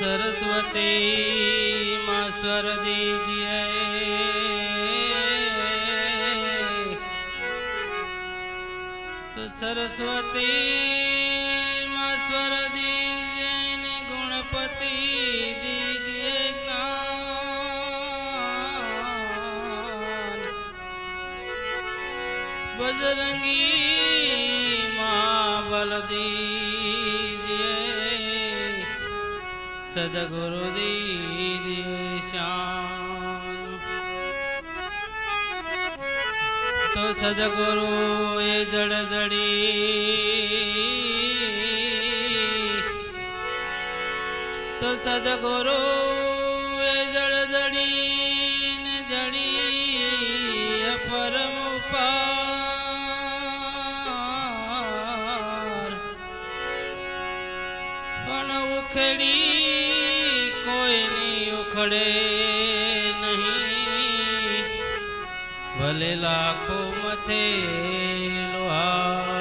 સરસ્વતી માં સ્વરદીજીએ તો સરસ્વતી બજરંગી માં બલ દીજે સદગુરુ દીજે શ્યામ તો સદગુરુ એ જડ જડી તો સદગુરુ પડે નહીં. ભલે લાખો મથે લોહા